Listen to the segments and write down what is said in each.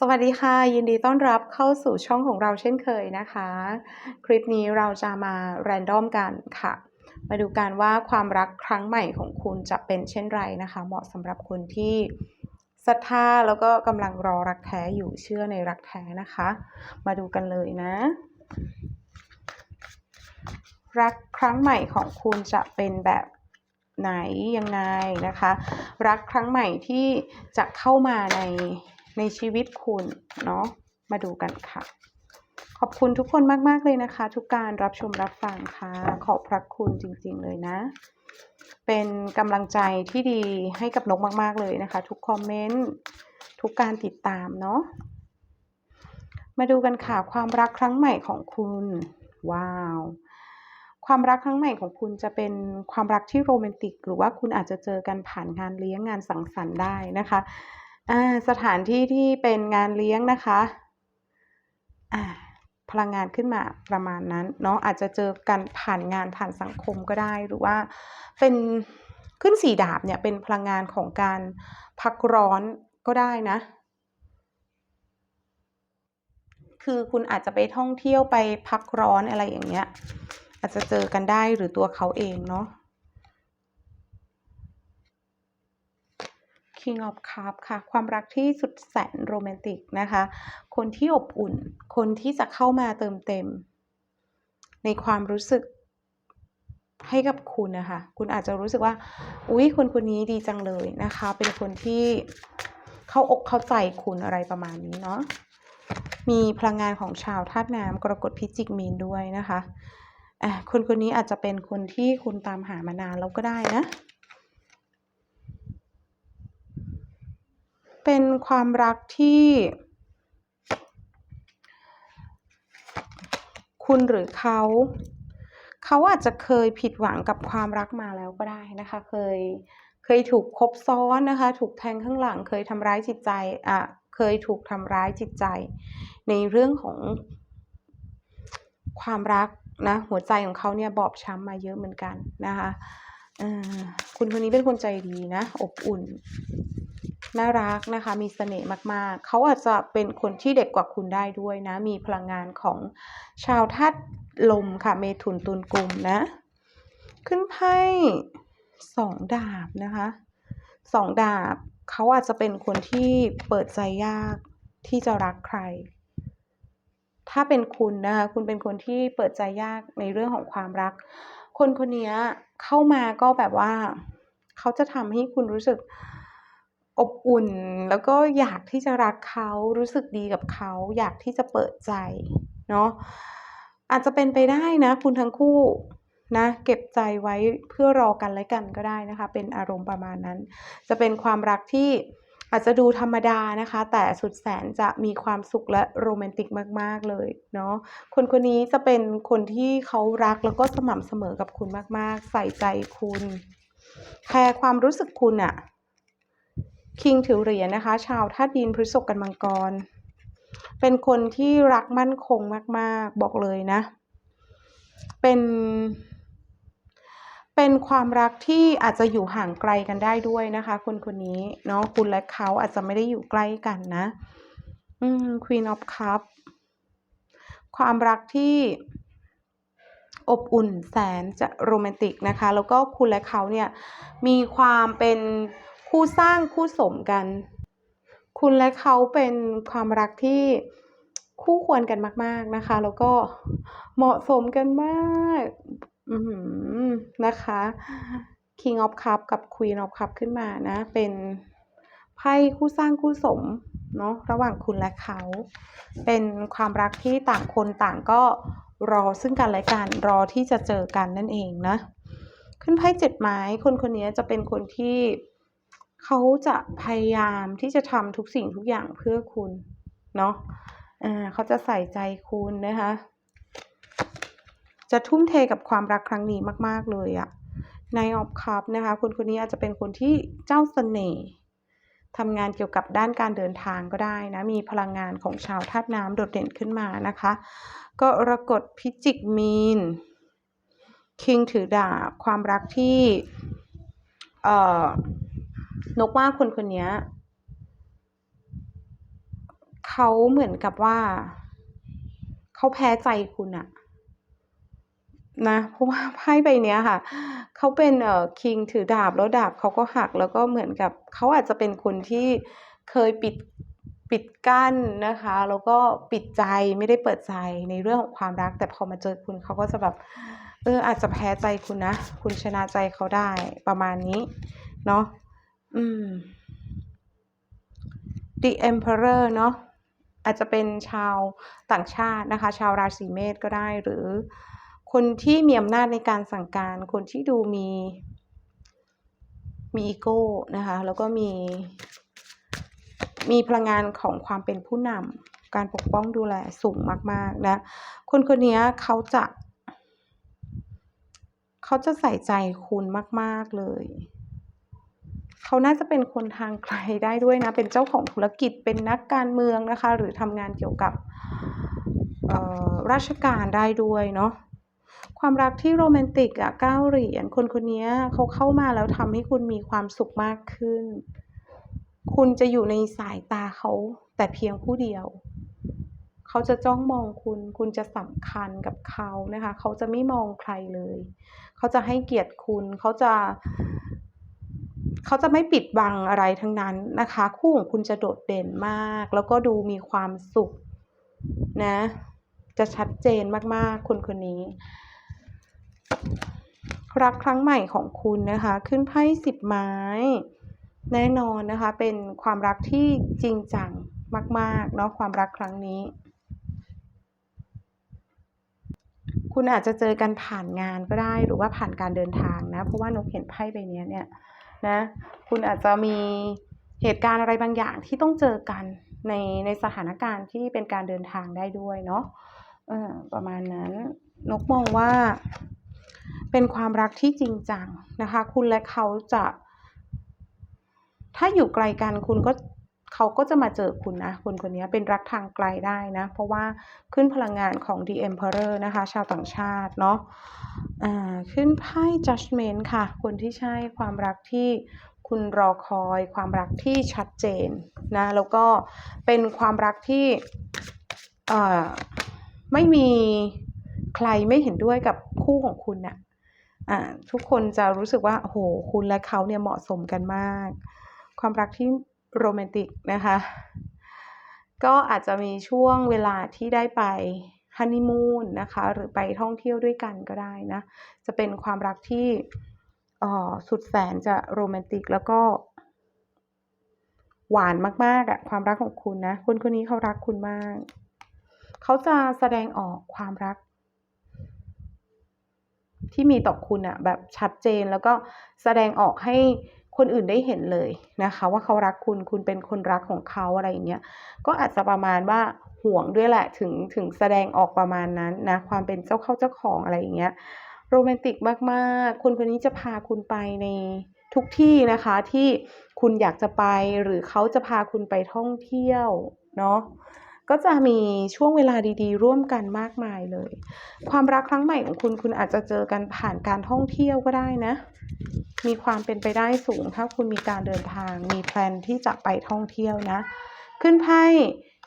สวัสดีค่ะ ยินดีต้อนรับเข้าสู่ช่องของเราเช่นเคยนะคะ คลิปนี้เราจะมาแรนดอมกันค่ะ มาดูกันว่าความรักครั้งใหม่ของคุณจะเป็นเช่นไรนะคะ เหมาะสำหรับคนที่ศรัทธาแล้วก็กำลังรอรักแท้อยู่เชื่อในรักแท้นะคะ มาดูกันเลยนะ รักครั้งใหม่ของคุณจะเป็นแบบไหนยังไงนะคะ รักครั้งใหม่ที่จะเข้ามาใน ในชีวิตคุณเนาะมาดูกันค่ะ ขอบคุณทุกคนมาก ๆ เลยนะคะ ทุกการรับชมรับฟังค่ะ ขอบพระคุณจริง ๆ เลยนะ เป็นกำลังใจที่ดีให้กับนกมาก ๆ เลยนะคะ ทุกคอมเมนต์ทุกการติดตามเนาะมาดูกันค่ะ ความรักครั้งใหม่ของคุณ ว้าว ความรักครั้งใหม่ของคุณจะเป็นความรักที่โรแมนติก หรือว่าคุณอาจจะเจอกันผ่านงานเลี้ยงงานสังสรรค์ได้นะคะ อ่าสถานที่ที่เป็นงานเลี้ยงนะคะอ่าพลังงานขึ้นมาประมาณนั้นเนาะอาจจะเจอกันผ่านงานผ่านสังคมก็ได้หรือว่าเป็นขึ้นสีดาบเนี่ยเป็นพลังงานของการพักร้อนก็ได้นะ คือคุณอาจจะไปท่องเที่ยวไปพักร้อนอะไรอย่างเงี้ย อาจจะเจอกันได้หรือตัวเขาเองเนาะ King of Cup ค่ะ ความรักที่สุดแสนโรแมนติกนะคะ คนที่อบอุ่น คนที่จะเข้ามาเติมเต็ม ในความรู้สึกให้กับคุณนะคะ คุณอาจจะรู้สึกว่า อุ๊ย คนคนนี้ดีจังเลยนะคะ เป็นคนที่เข้าอกเข้าใจคุณอะไรประมาณนี้เนาะ มีพลังงานของชาวธาตุน้ำกรกฎพิจิกมีนด้วยนะคะอะคนคนนี้อาจจะเป็นคนที่คุณตามหามานานแล้วก็ได้นะ เป็นความรักที่ คุณหรือเขาเขาอาจจะเคยผิดหวังกับความรักมาแล้วก็ได้นะคะ เคยเคยถูกคบซ้อนนะคะ ถูกแทงข้างหลัง เคยทำร้ายจิตใจอะเคยถูกทำร้ายจิตใจ ในเรื่องของความรักนะหัวใจของเขาเนี่ยบอบช้ำมาเยอะเหมือนกันนะคะคุณคนนี้เป็นคนใจดีนะ อบอุ่น น่ารักนะคะ มีเสน่ห์มากๆ เขาอาจจะเป็นคนที่เด็กกว่าคุณได้ด้วยนะ มีพลังงานของชาวธาตุลมค่ะ เมถุนตุลกุมนะ ขึ้นไพ่สองดาบนะคะ สองดาบ เขาอาจจะเป็นคนที่เปิดใจยากที่จะรักใคร ถ้าเป็นคุณนะคะ คุณเป็นคนที่เปิดใจยากในเรื่องของความรัก คนคนนี้เข้ามาก็แบบว่า เขาจะทำให้คุณรู้สึก อบอุ่น แล้วก็อยากที่จะรักเขารู้สึกดีกับเขา อยากที่จะเปิดใจเนาะอาจจะเป็นไปได้นะคุณทั้งคู่นะเก็บใจไว้เพื่อรอกันและกันก็ได้นะคะ เป็นอารมณ์ประมาณนั้น จะเป็นความรักที่อาจจะดูธรรมดานะคะ แต่สุดแสนจะมีความสุขและโรแมนติกมาก ๆ เลยเนาะคนคนนี้จะเป็นคนที่เขารักแล้วก็สม่ำเสมอกับคุณมาก ๆ ใส่ใจคุณแคร์ความรู้สึกคุณอะ คิงถือเหรียญนะคะ ชาวธาตุดินพฤษภกันมังกร เป็นคนที่รักมั่นคงมาก ๆ บอกเลยนะ เป็น เป็นความรักที่อาจจะอยู่ห่างไกลกันได้ด้วยนะคะ คนคนนี้เนาะคุณและเขาอาจจะไม่ได้อยู่ใกล้กันนะ อืม Queen of Cup ความรักที่อบอุ่นแสนจะโรแมนติกนะคะ แล้วก็คุณและเขาเนี่ยมีความเป็น คู่สร้างคู่สมกัน คุณและเขาเป็นความรักที่คู่ควรกันมาก ๆนะคะ แล้วก็เหมาะสมกันมากอืมนะคะ King of Cup กับ Queen of Cup ขึ้นมานะ เป็นไพ่คู่สร้างคู่สมเนาะระหว่างคุณและเขา เป็นความรักที่ต่างคนต่างก็รอซึ่งกันและกันรอที่จะเจอกันนั่นเองนะ ขึ้นไพ่เจ็ดไม้คนคนนี้จะเป็นคนที่ เขาจะพยายามที่จะทำทุกสิ่งทุกอย่างเพื่อคุณเนาะเขาจะใส่ใจคุณนะคะ จะทุ่มเทกับความรักครั้งนี้มาก ๆ เลยอะในออฟคัพนะคะคนคนนี้อาจจะเป็นคนที่เจ้าเสน่ห์ทำงานเกี่ยวกับด้านการเดินทางก็ได้นะ มีพลังงานของชาวธาตุน้ำโดดเด่นขึ้นมานะคะ ก็รกฎพิจิกมีน คิงถือดาบความรักที่ เอ่อ นกว่าคนคนนี้เขาเหมือนกับว่า เขาแพ้ใจคุณอะนะเพราะว่าไพ่ใบนี้ค่ะเขาเป็นเอ่อคิงถือดาบแล้วดาบเขาก็หักแล้วก็เหมือนกับเขาอาจจะเป็นคนที่เคยปิดปิดกั้นนะคะ แล้วก็ปิดใจไม่ได้เปิดใจในเรื่องของความรัก แต่พอมาเจอคุณเขาก็จะแบบเอออาจจะแพ้ใจคุณนะ คุณชนะใจเขาได้ประมาณนี้เนาะ อืม The Emperor เนาะอาจจะเป็นชาวต่างชาตินะคะ ชาวราศีเมษก็ได้หรือคนที่มีอำนาจในการสั่งการ คนที่ดูมีมีอีโก้นะคะ แล้วก็มี มีพลังงานของความเป็นผู้นำการปกป้องดูแลสูงมาก ๆ นะ คนคนนี้เขาจะ เขาจะใส่ใจคุณมาก ๆ เลย เขาน่าจะเป็นคนทางไกลได้ด้วยนะ เป็นเจ้าของธุรกิจเป็นนักการเมืองนะคะ หรือทำงานเกี่ยวกับราชการได้ด้วยเนาะความรักที่โรแมนติกอะเก้าเหรียญคนคนนี้เขาเข้ามาแล้วทำให้คุณมีความสุขมากขึ้น คุณจะอยู่ในสายตาเขาแต่เพียงผู้เดียว เขาจะจ้องมองคุณ คุณจะสำคัญกับเขานะคะ เขาจะไม่มองใครเลย เขาจะให้เกียรติคุณ เขาจะ เขาจะไม่ปิดบังอะไรทั้งนั้นนะคะ คู่ของคุณจะโดดเด่นมาก แล้วก็ดูมีความสุขนะ จะชัดเจนมากๆคนคนนี้ รักครั้งใหม่ของคุณนะคะ ขึ้นไพ่สิบไม้ แน่นอนนะคะ เป็นความรักที่จริงจังมากๆเนาะความรักครั้งนี้ คุณอาจจะเจอกันผ่านงานก็ได้หรือว่าผ่านการเดินทางนะ เพราะว่านกเห็นไพ่ใบนี้เนี่ย นะ คุณอาจจะมีเหตุการณ์อะไรบางอย่างที่ต้องเจอกันในในสถานการณ์ที่เป็นการเดินทางได้ด้วยเนาะประมาณนั้น นกมองว่า เป็นความรักที่จริงจังนะคะ คุณและเขาจะ ถ้าอยู่ไกลกันคุณก็ เขาก็จะมาเจอคุณนะคนคนนี้เป็นรักทางไกลได้นะ เพราะว่าขึ้นพลังงานของ The Emperor นะคะ ชาวต่างชาติเนาะอ่าขึ้นไพ่ Judgment ค่ะ คนที่ใช่ความรักที่คุณรอคอยความรักที่ชัดเจนนะ แล้วก็เป็นความรักที่ไม่มีใครไม่เห็นด้วยกับคู่ของคุณน่ะอ่าทุกคนจะรู้สึกว่าโอ้โหคุณและเขาเนี่ยเหมาะสมกันมาก ความรักที่ โรแมนติกนะคะ ก็อาจจะมีช่วงเวลาที่ได้ไปฮันนีมูนนะคะ หรือไปท่องเที่ยวด้วยกันก็ได้นะ จะเป็นความรักที่สุดแสนจะโรแมนติกแล้วก็ หวานมากๆอะความรักของคุณนะ คนคนนี้เขารักคุณมาก เขาจะแสดงออกความรัก ที่มีต่อคุณอะแบบชัดเจนแล้วก็แสดงออกให้ คนอื่นได้เห็นเลยนะคะ ว่าเขารักคุณคุณเป็นคนรักของเขาอะไรอย่างเงี้ยก็อาจจะประมาณว่าห่วงด้วยแหละถึงถึงแสดงออกประมาณนั้นนะความเป็นเจ้าเข้าเจ้าของอะไรอย่างเงี้ยโรแมนติกมากๆ คนคนนี้จะพาคุณไปในทุกที่นะคะที่คุณอยากจะไปหรือเขาจะพาคุณไปท่องเที่ยวเนาะก็จะมีช่วงเวลาดีๆ ร่วมกันมากมายเลย ความรักครั้งใหม่ของคุณคุณอาจจะเจอกันผ่านการท่องเที่ยวก็ได้นะ มีความเป็นไปได้สูง ถ้าคุณมีการเดินทาง มีแพลนที่จะไปท่องเที่ยวนะ ขึ้นไพ่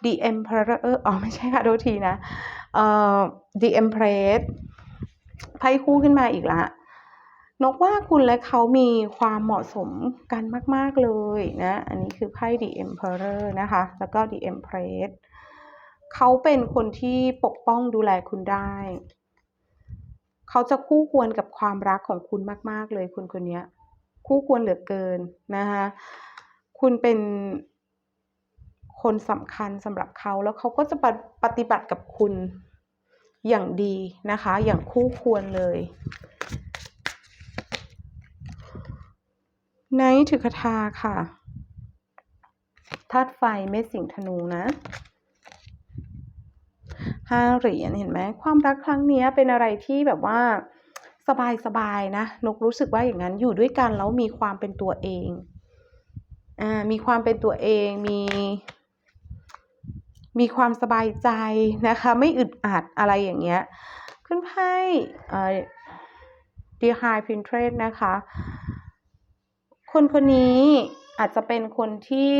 The Emperor อ๋อไม่ใช่ค่ะโทษทีนะเอ่อ The Empress ไพ่คู่ขึ้นมาอีกละนกว่าคุณและเขามีความเหมาะสมกันมาก ๆ เลยนะ อันนี้คือไพ่ The Emperor นะคะ แล้วก็ The Empress เขาเป็นคนที่ปกป้องดูแลคุณได้ เขาจะคู่ควรกับความรักของคุณมาก ๆ เลยคุณคนนี้คู่ควรเหลือเกินนะคะคุณเป็นคนสำคัญสำหรับเขาแล้วเขาก็จะปฏิบัติกับคุณอย่างดีนะคะ อย่างคู่ควรเลยไนท์ถือคาถาค่ะธาตุไฟเม็ดสิงธนูนะ ห้าเหรียญเห็นไหมความรักครั้งนี้เป็นอะไรที่แบบว่าสบายๆนะนกรู้สึกว่าอย่างนั้นอยู่ด้วยกันแล้วมีความเป็นตัวเองอ่ามีความเป็นตัวเองมีมีความสบายใจนะคะ ไม่อึดอัดอะไรอย่างเงี้ย ขึ้นไพ่เอ่อ The High Princess นะคะ คนคนนี้อาจจะเป็นคนที่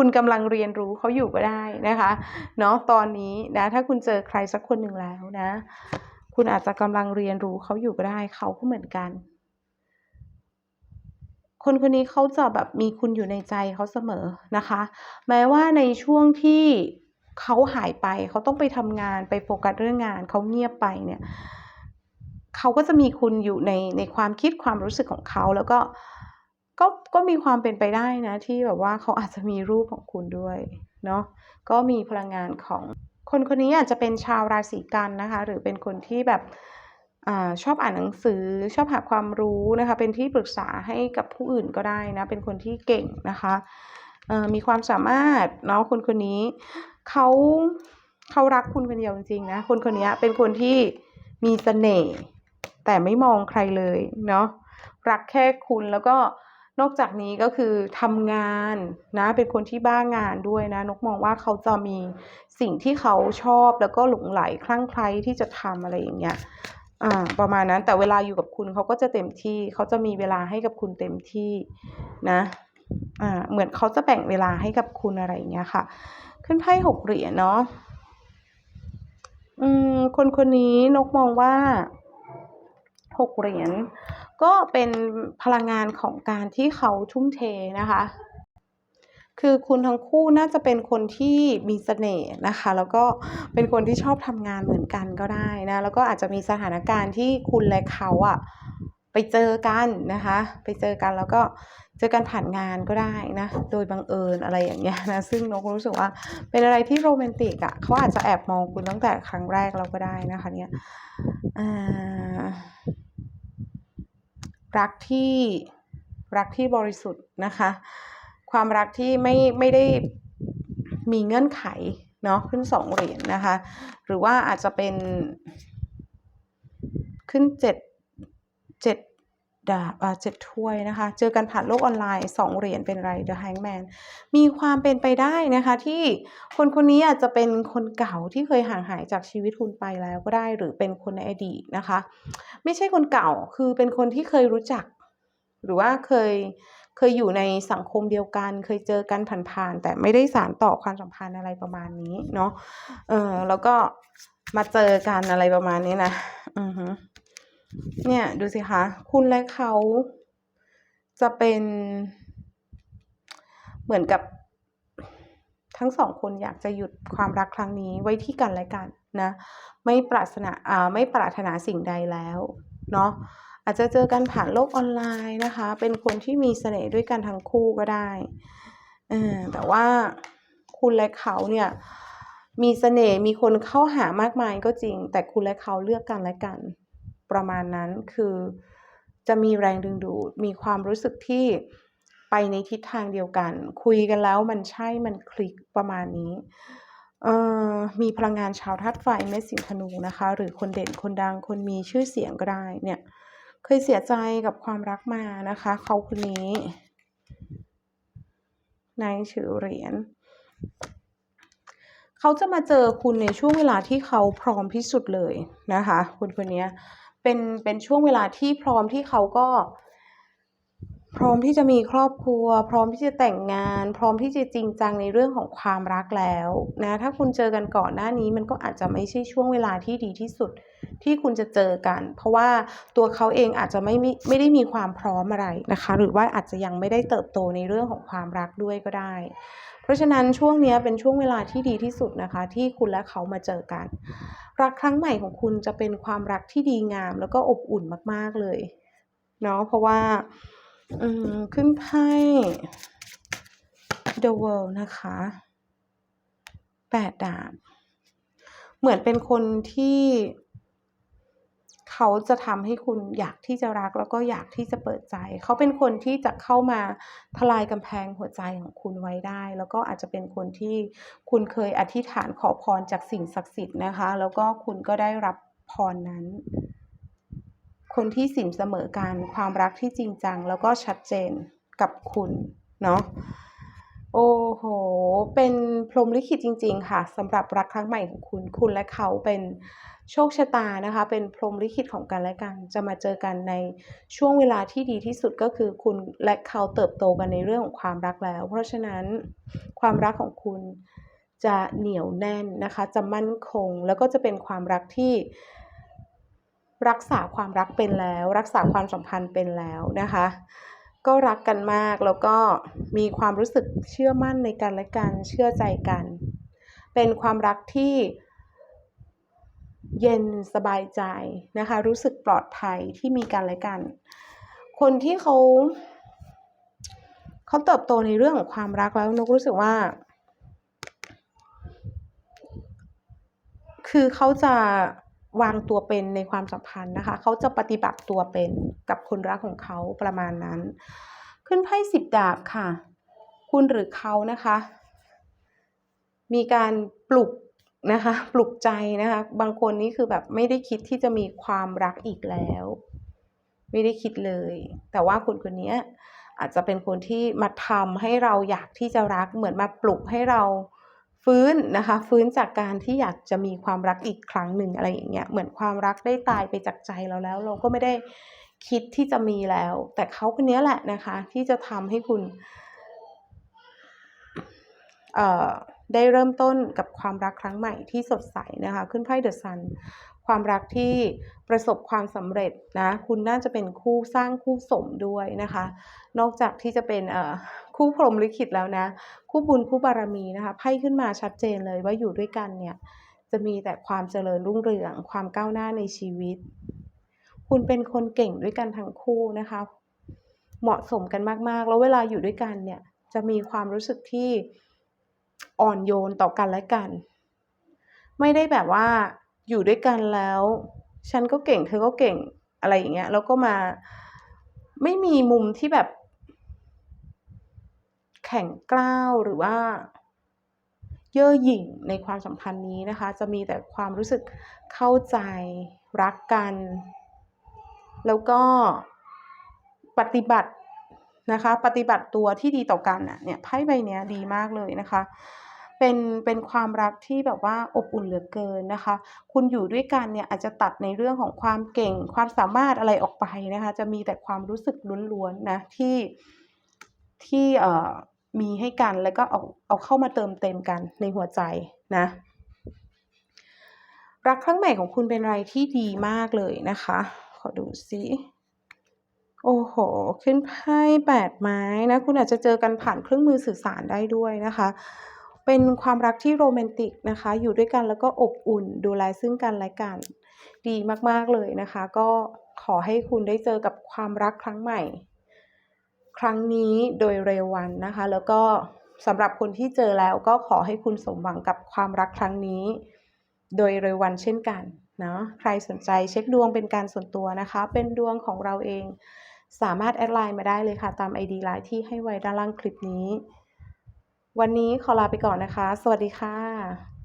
คุณกำลังเรียนรู้เขาอยู่ก็ได้นะคะเนาะตอนนี้นะถ้าคุณเจอใครสักคนหนึ่งแล้วนะ คุณอาจจะกำลังเรียนรู้เขาอยู่ก็ได้เขาก็เหมือนกัน คนคนนี้เขาจะแบบมีคุณอยู่ในใจเขาเสมอนะคะ แม้ว่าในช่วงที่เขาหายไปเขาต้องไปทำงานไปโฟกัสเรื่องงานเขาเงียบไปเนี่ยเขาก็จะมีคุณอยู่ในในความคิดความรู้สึกของเขาแล้วก็ ก็ก็มีความเป็นไปได้นะ ที่แบบว่าเขาอาจจะมีรูปของคุณด้วยเนาะก็มีพลังงานของคนคนนี้อาจจะเป็นชาวราศีกันนะคะ หรือเป็นคนที่แบบอชอบอ่านหนังสือชอบหาความรู้นะคะ เป็นที่ปรึกษาให้กับผู้อื่นก็ได้นะ เป็นคนที่เก่งนะคะมีความสามารถเนาะคนคนนี้เขาเขารักคุณคนเดียวจริงๆนะคนคนนี้เป็นคนที่มีเสน่ห์แต่ไม่มองใครเลยเนาะรักแค่คุณแล้วก็ นอกจากนี้ก็คือทำงานนะเป็นคนที่บ้างานด้วยนะ นกมองว่าเขาจะมีสิ่งที่เขาชอบแล้วก็หลงไหลคลั่งไคล้ที่จะทำอะไรอย่างเงี้ยอ่าประมาณนั้นแต่เวลาอยู่กับคุณเขาก็จะเต็มที่เขาจะมีเวลาให้กับคุณเต็มที่นะอ่าเหมือนเขาจะแบ่งเวลาให้กับคุณอะไรอย่างเงี้ยค่ะ ขึ้นไพ่หกเหรียญเนาะอืมคนคนนี้นกมองว่าหกเหรียญ ก็เป็นพลังงานของการที่เขาทุ่มเทนะคะ คือคุณทั้งคู่น่าจะเป็นคนที่มีเสน่ห์นะคะ แล้วก็เป็นคนที่ชอบทำงานเหมือนกันก็ได้นะ แล้วก็อาจจะมีสถานการณ์ที่คุณและเขาอะไปเจอกันนะคะ ไปเจอกันแล้วก็เจอกันผ่านงานก็ได้นะ โดยบังเอิญอะไรอย่างเงี้ยนะ ซึ่งนกรู้สึกว่าเป็นอะไรที่โรแมนติกอะเขาอาจจะแอบมองคุณตั้งแต่ครั้งแรกเราก็ได้นะคะเนี่ยอ่า รักที่รักที่บริสุทธิ์นะคะ ความรักที่ไม่ไม่ได้มีเงื่อนไขเนาะขึ้นสองเหรียญนะคะ หรือว่าอาจจะเป็นขึ้นเจ็ดเจ็ด ดาบเจ็ดถ้วยนะคะ เจอกันผ่านโลกออนไลน์สองเหรียญเป็นไร The Hangman มีความเป็นไปได้นะคะ ที่คนคนนี้อาจจะเป็นคนเก่าที่เคยห่างหายจากชีวิตคุณไปแล้วก็ได้หรือเป็นคนในอดีตนะคะ ไม่ใช่คนเก่าคือเป็นคนที่เคยรู้จัก หรือว่าเคยเคยอยู่ในสังคมเดียวกัน เคยเจอกันผ่านๆแต่ไม่ได้สานต่อความสัมพันธ์อะไรประมาณนี้เนาะเออแล้วก็มาเจอกันอะไรประมาณนี้นะอือฮึ เนี่ยดูสิคะ คุณและเขาจะเป็นเหมือนกับทั้งสองคนอยากจะหยุดความรักครั้งนี้ไว้ที่กันและกันนะ ไม่ปรารถนาอ่าไม่ปรารถนาสิ่งใดแล้วเนาะอาจจะเจอกันผ่านโลกออนไลน์นะคะ เป็นคนที่มีเสน่ห์ด้วยกันทั้งคู่ก็ได้อแต่ว่าคุณและเขาเนี่ยมีเสน่ห์มีคนเข้าหามากมายก็จริง แต่คุณและเขาเลือกกันและกัน ประมาณนั้นคือจะมีแรงดึงดูด มีความรู้สึกที่ไปในทิศทางเดียวกัน คุยกันแล้วมันใช่มันคลิกประมาณนี้มีพลังงานชาวธาตุไฟเม็ดสิงธนูนะคะ หรือคนเด่นคนดังคนมีชื่อเสียงก็ได้เนี่ยเคยเสียใจกับความรักมานะคะ เขาคนนี้นายถือเหรียญเขาจะมาเจอคุณในช่วงเวลาที่เขาพร้อมที่สุดเลยนะคะ คุณคนนี้ เป็นเป็นช่วงเวลาที่พร้อมที่เขาก็ พร้อมที่จะมีครอบครัว พร้อมที่จะแต่งงาน พร้อมที่จะจริงจังในเรื่องของความรักแล้วนะถ้าคุณเจอกันก่อนหน้านี้มันก็อาจจะไม่ใช่ช่วงเวลาที่ดีที่สุดที่คุณจะเจอกัน เพราะว่าตัวเขาเองอาจจะไม่มีไม่ได้มีความพร้อมอะไรนะคะ หรือว่าอาจจะยังไม่ได้เติบโตในเรื่องของความรักด้วยก็ได้ ราะฉะนั้นช่วงนี้เป็นช่วงเวลาที่ดีที่สุดนะคะ ที่คุณและเขามาเจอกัน รักครั้งใหม่ของคุณจะเป็นความรักที่ดีงาม แล้วก็อบอุ่นมาก ๆเลยเนาะเพราะว่าขึ้นไพ่ The World นะคะแปดดาบเหมือนเป็นคนที่ เขาจะทำให้คุณอยากที่จะรักแล้วก็อยากที่จะเปิดใจ เขาเป็นคนที่จะเข้ามาทลายกำแพงหัวใจของคุณไว้ได้ แล้วก็อาจจะเป็นคนที่คุณเคยอธิษฐานขอพรจากสิ่งศักดิ์สิทธิ์นะคะ แล้วก็คุณก็ได้รับพรนั้น คนที่สินเสมอกันความรักที่จริงจัง แล้วก็ชัดเจนกับคุณเนาะโอ้โห เป็นพรหมลิขิตจริง ๆ ค่ะสำหรับรักครั้งใหม่ของคุณ คุณและเขาเป็น โชคชะตานะคะเป็นพรหมลิขิตของกันและกัน จะมาเจอกันในช่วงเวลาที่ดีที่สุดก็คือคุณและเขาเติบโตกันในเรื่องของความรักแล้ว เพราะฉะนั้นความรักของคุณจะเหนียวแน่นนะคะ จะมั่นคง แล้วก็จะเป็นความรักที่รักษาความรักเป็นแล้ว รักษาความสัมพันธ์เป็นแล้วนะคะ ก็รักกันมากแล้วก็มีความรู้สึกเชื่อมั่นในกันและกันเชื่อใจกัน เป็นความรักที่ เย็นสบายใจนะคะ รู้สึกปลอดภัยที่มีกันและกัน คนที่เขาเขาเติบโตในเรื่องของความรักแล้วนกรู้สึกว่า คือเขาจะวางตัวเป็นในความสัมพันธ์นะคะ เขาจะปฏิบัติตัวเป็นกับคนรักของเขาประมาณนั้น ขึ้นไพ่สิบดาบค่ะ คุณหรือเขานะคะ มีการปลุก นะคะปลุกใจนะคะบางคนนี่คือแบบไม่ได้คิดที่จะมีความรักอีกแล้ว ไม่ได้คิดเลย แต่ว่าคนคนนี้อาจจะเป็นคนที่มาทำให้เราอยากที่จะรักเหมือนมาปลุกให้เราฟื้นนะคะ ฟื้นจากการที่อยากจะมีความรักอีกครั้งหนึ่งอะไรอย่างเงี้ยเหมือนความรักได้ตายไปจากใจเราแล้ว เราก็ไม่ได้คิดที่จะมีแล้ว แต่เขาคนนี้แหละนะคะ ที่จะทำให้คุณ เอ่อ ได้เริ่มต้นกับความรักครั้งใหม่ที่สดใสนะคะขึ้นไพ่เดอะซันความรักที่ประสบความสำเร็จนะคุณน่าจะเป็นคู่สร้างคู่สมด้วยนะคะ นอกจากที่จะเป็นคู่พรหมลิขิตแล้วนะ คู่บุญคู่บารมีนะคะไพ่ขึ้นมาชัดเจนเลยว่าอยู่ด้วยกันเนี่ยจะมีแต่ความเจริญรุ่งเรือง ความก้าวหน้าในชีวิต คุณเป็นคนเก่งด้วยกันทั้งคู่นะคะ เหมาะสมกันมากๆ แล้วเวลาอยู่ด้วยกันเนี่ยจะมีความรู้สึกที่ อ่อนโยนต่อกันและกัน ไม่ได้แบบว่าอยู่ด้วยกันแล้ว ฉันก็เก่งเธอก็เก่งอะไรอย่างเงี้ยแล้วก็มาไม่มีมุมที่แบบ แข็งกร้าวหรือว่า เย่อหยิ่งในความสัมพันธ์นี้นะคะ จะมีแต่ความรู้สึกเข้าใจรักกัน แล้วก็ปฏิบัตินะคะ ปฏิบัติตัวที่ดีต่อกันน่ะเนี่ยไพ่ใบเนี้ยดีมากเลยนะคะ เป็นเป็นความรักที่แบบว่าอบอุ่นเหลือเกินนะคะ คุณอยู่ด้วยกันเนี่ยอาจจะตัดในเรื่องของความเก่งความสามารถอะไรออกไปนะคะ จะมีแต่ความรู้สึกล้วนๆนะที่ที่เอ่อมีให้กันแล้วก็เอาเอาเข้ามาเติมเต็มกันในหัวใจนะ รักครั้งใหม่ของคุณเป็นอะไรที่ดีมากเลยนะคะ ขอดูซิโอ้โห ขึ้นไพ่แปดไม้นะ คุณอาจจะเจอกันผ่านเครื่องมือสื่อสารได้ด้วยนะคะ เป็นความรักที่โรแมนติกนะคะ อยู่ด้วยกันแล้วก็อบอุ่น ดูแลซึ่งกันและกัน ดีมากๆเลยนะคะ ก็ขอให้คุณได้เจอกับความรักครั้งใหม่ ครั้งนี้โดยเร็ววันนะคะ แล้วก็สำหรับคนที่เจอแล้วก็ขอให้คุณสมหวังกับความรักครั้งนี้ โดยเร็ววันเช่นกันเนาะใครสนใจเช็คดวงเป็นการส่วนตัวนะคะ เป็นดวงของเราเอง สามารถแอดไลน์มาได้เลยค่ะ ตาม ID ไลน์ที่ให้ไว้ด้านล่างคลิปนี้ วันนี้ขอลาไปก่อนนะคะ สวัสดีค่ะ